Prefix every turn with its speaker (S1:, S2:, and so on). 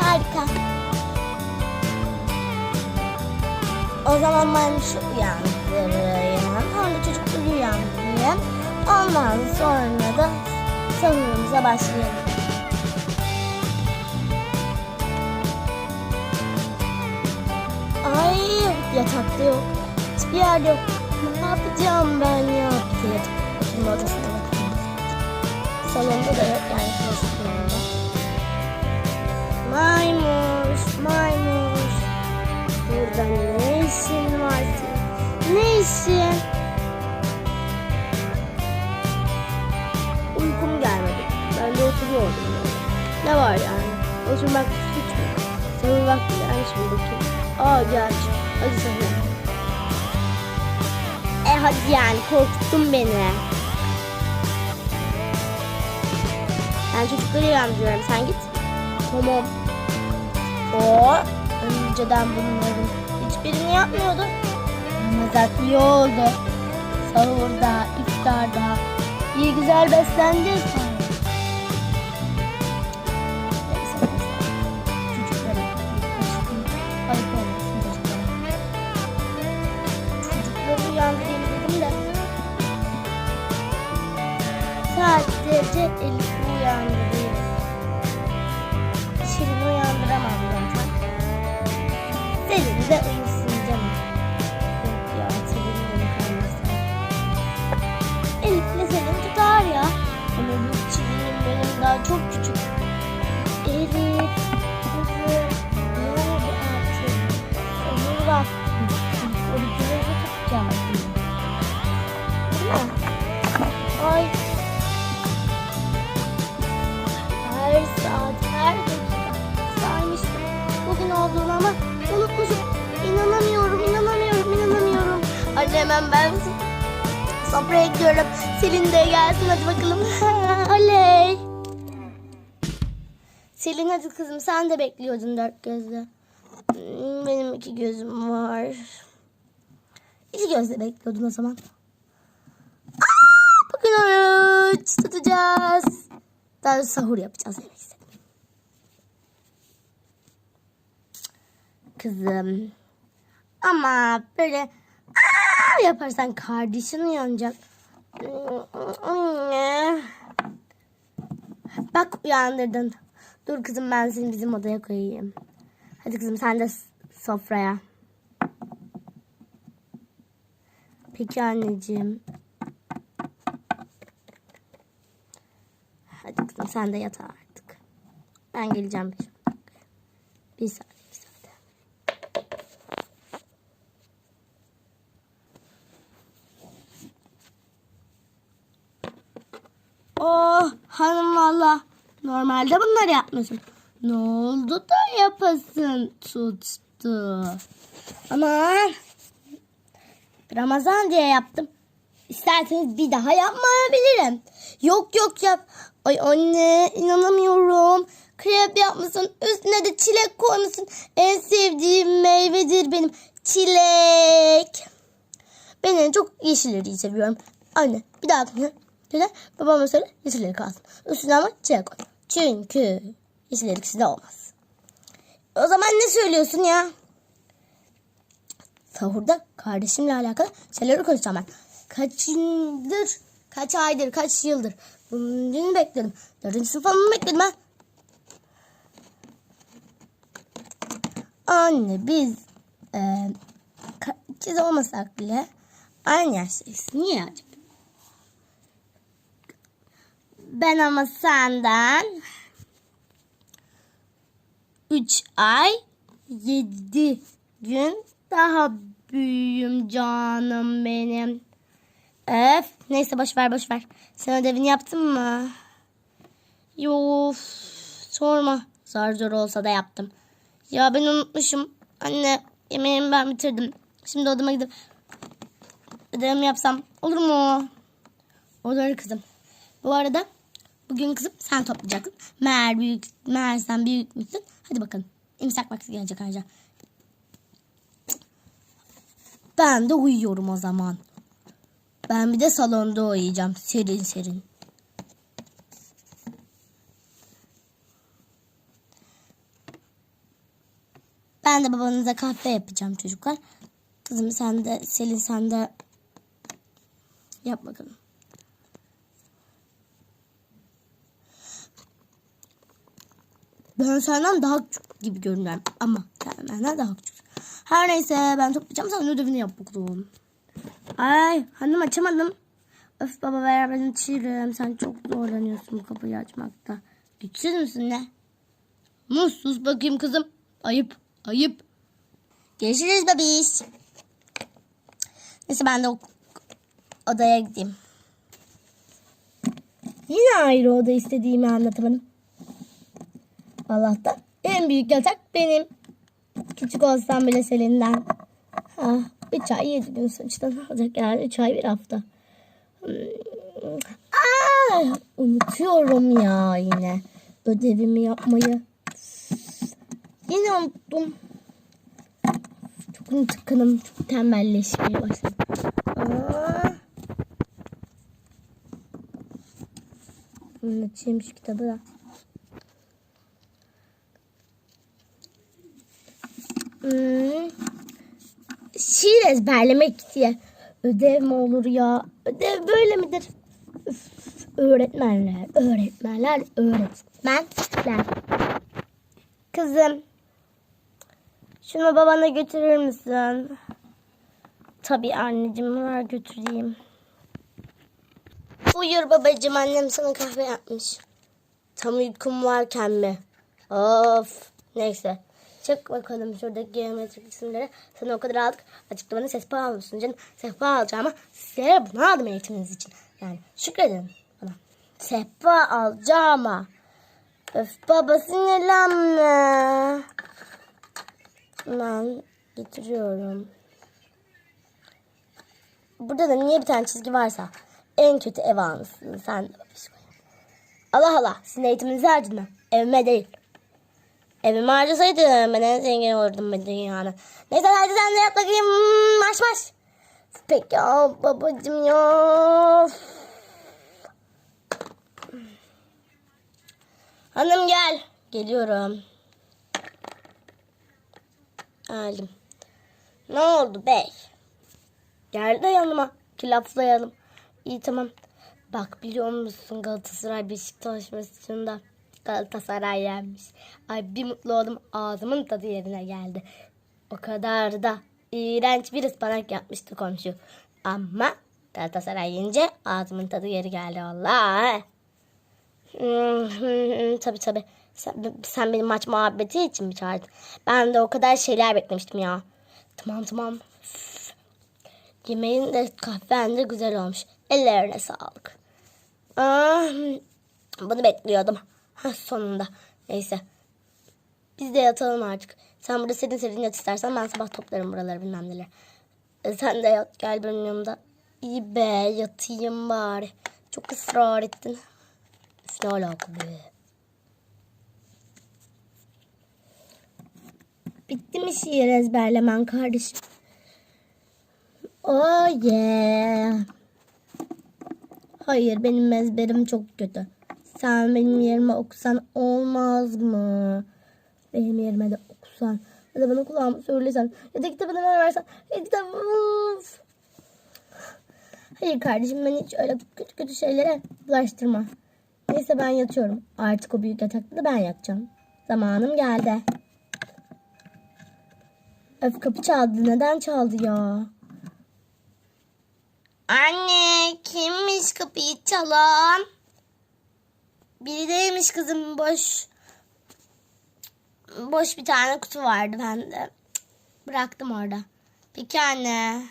S1: Harika. O zaman ben şu uyandırayım. Sonra çocukları uyandırayım. Ondan sonra da sahurumuza başlayalım. Ay yatakta yok. Hiçbir yer yok. Ne yapacağım ben ya? Yatak odasına bakayım. Salonda da yok yani klasik Maymuş, maymuş. Burada ne işin var senin? Ne işin? Uykum gelmedi. Ben de oturuyordum. Ne var yani? Oturmak suç mu? Sana vakti gelmiş mi bakayım? Aa gelmiş. Hadi sana. E hadi yani korkuttun beni. Ben çocukları uyandırıyorum. Sen git. Tamam. O önceden bunların hiçbirini yapmıyordu. Ama zaten iyi oldu. Sahurda, iftarda iyi güzel çocuklara. Çocukları uyandırayım dedim de. Sadece Elif'i uyandırayım. Şirin'i uyandıramam zaten. Selin de uyusun canım. Yok ya mi kalmasın? Elif'le Selin tutar ya. Ama bu Şirin'in benim daha çok küçük. Hemen ben sofraya gidiyorum. Selin de gelsin hadi bakalım. Oley. Selin hadi kızım sen de bekliyordun dört gözle. Hmm, Benim iki gözüm var. İki gözle bekliyordun o zaman. Aa, bugün oruç tutacağız. Daha sahur yapacağız demek istedim. Kızım. Ama böyle aa yaparsan kardeşin uyanacak. Bak uyandırdın. Dur kızım ben seni bizim odaya koyayım. Hadi kızım sen de sofraya. Peki anneciğim. Hadi kızım sen de yat artık. Ben geleceğim bir dakika. Bir saniye bir saniye. Oh valla. Normalde bunları yapmıyorsun. Ne oldu da yapasın tuttu. Aman. Ramazan diye yaptım. İsterseniz bir daha yapmayabilirim. Yok yok yap. Ay anne inanamıyorum. Krep yapmışsın. Üstüne de çilek koymuşsun. En sevdiğim meyvedir benim. Çilek. Ben en çok yeşilleri seviyorum. Anne bir daha Dede babama söyle yeşilleri kalsın. Üstüne ama çilek koy. Çünkü yeşilleri ikisi de olmaz. O zaman ne söylüyorsun ya? Sahurda kardeşimle alakalı şeyleri konuşacağım ben. Kaç yıldır, kaç aydır, kaç yıldır bunu bekledim. Dördüncü sınıf bekledim ben? Anne biz e, ikiz olmasak bile aynı yaştayız. Niye acaba? Ben ama senden 3 ay 7 gün daha büyüğüm canım benim. Öf. Neyse boş ver boş ver. Sen ödevini yaptın mı? Yok. Sorma. Zor zor olsa da yaptım. Ya ben unutmuşum. Anne yemeğimi ben bitirdim. Şimdi odama gidip ödevimi yapsam olur mu? Olur kızım. Bu arada bugün kızım sen toplayacaksın. Meğer büyük, meğer sen büyük müsün? Hadi bakalım. İmsak vakti gelecek ayrıca. Ben de uyuyorum o zaman. Ben bir de salonda uyuyacağım. Serin serin. Ben de babanıza kahve yapacağım çocuklar. Kızım sen de Selin sen de yap bakalım. Ben senden daha küçük gibi görünüyorum ama sen daha küçük. Her neyse ben toplayacağım sen ödevini yap bakalım. Ay hanım açamadım. Öf baba ver ben açırım. Sen çok zorlanıyorsun bu kapıyı açmakta. Güçsüz müsün ne? Mus sus bakayım kızım. Ayıp ayıp. Görüşürüz babiş. Neyse ben de odaya gideyim. Yine ayrı oda istediğimi anlatamadım. Allah'tan en büyük yatak benim. Küçük olsam bile Selin'den. Ah, üç ay yedi gün sonuçta ne olacak yani üç ay bir hafta. Hmm. Aa, unutuyorum ya yine ödevimi yapmayı. Yine unuttum. Çok unutkanım. Çok tembelleşmeye başladım. Aa. Hmm, Açayım şu kitabı da. Şiir ezberlemek diye ödev mi olur ya? Ödev böyle midir? Üf, öğretmenler, öğretmenler, öğretmenler. Kızım, şunu babana götürür müsün? Tabii anneciğim, ver götüreyim. Buyur babacığım, annem sana kahve yapmış. Tam uykum varken mi? Of. Neyse. Çık bakalım şuradaki geometrik isimleri. Sana o kadar aldık. Açıklamanı sehpa almışsın canım. Sehpa alacağıma size bunu aldım eğitiminiz için. Yani şükredin bana. Sehpa alacağıma. Öf baba sinirlenme. Ben getiriyorum. Burada da niye bir tane çizgi varsa en kötü ev almışsın sen de. Allah Allah sizin eğitiminizi harcadın mı? Evime değil. Evimi harcasaydım ben en zengin olurdum bu dünyanın. Neyse hadi sen de yap bakayım. Marş marş. Peki ya babacım ya. Hanım gel. Geliyorum. Geldim. Ne oldu bey? Gel de yanıma. Ki laflayalım. İyi tamam. Bak biliyor musun Galatasaray Beşiktaş maçında Galatasaray yenmiş. Ay bir mutlu oldum ağzımın tadı yerine geldi. O kadar da iğrenç bir ıspanak yapmıştı komşu. Ama Galatasaray yiyince ağzımın tadı yeri geldi valla. Hmm, tabii tabii. Sen, sen benim maç muhabbeti için mi çağırdın? Ben de o kadar şeyler beklemiştim ya. Tamam tamam. Yemeğin de kahven de güzel olmuş. Ellerine sağlık. Ah, bunu bekliyordum. Ha, sonunda. Neyse. Biz de yatalım artık. Sen burada serin serin yat istersen ben sabah toplarım buraları bilmem neler. E, sen de yat gel benim yanımda. İyi be yatayım bari. Çok ısrar ettin. Üf ne alaka be. Bitti mi şiir ezberlemen kardeşim? Oh yeah. Hayır benim ezberim çok kötü. Sen benim yerime okusan olmaz mı? Benim yerime de okusan. Ya da bana kulağımı söylesen. Ya da kitabını bana versen. Ya kitabı... Uf. Hayır kardeşim ben hiç öyle kötü kötü şeylere bulaştırma. Neyse ben yatıyorum. Artık o büyük yatakta da ben yatacağım. Zamanım geldi. Öf kapı çaldı. Neden çaldı ya? Anne kimmiş kapıyı çalan? Biri değilmiş kızım boş. Boş bir tane kutu vardı bende. Bıraktım orada. Peki anne.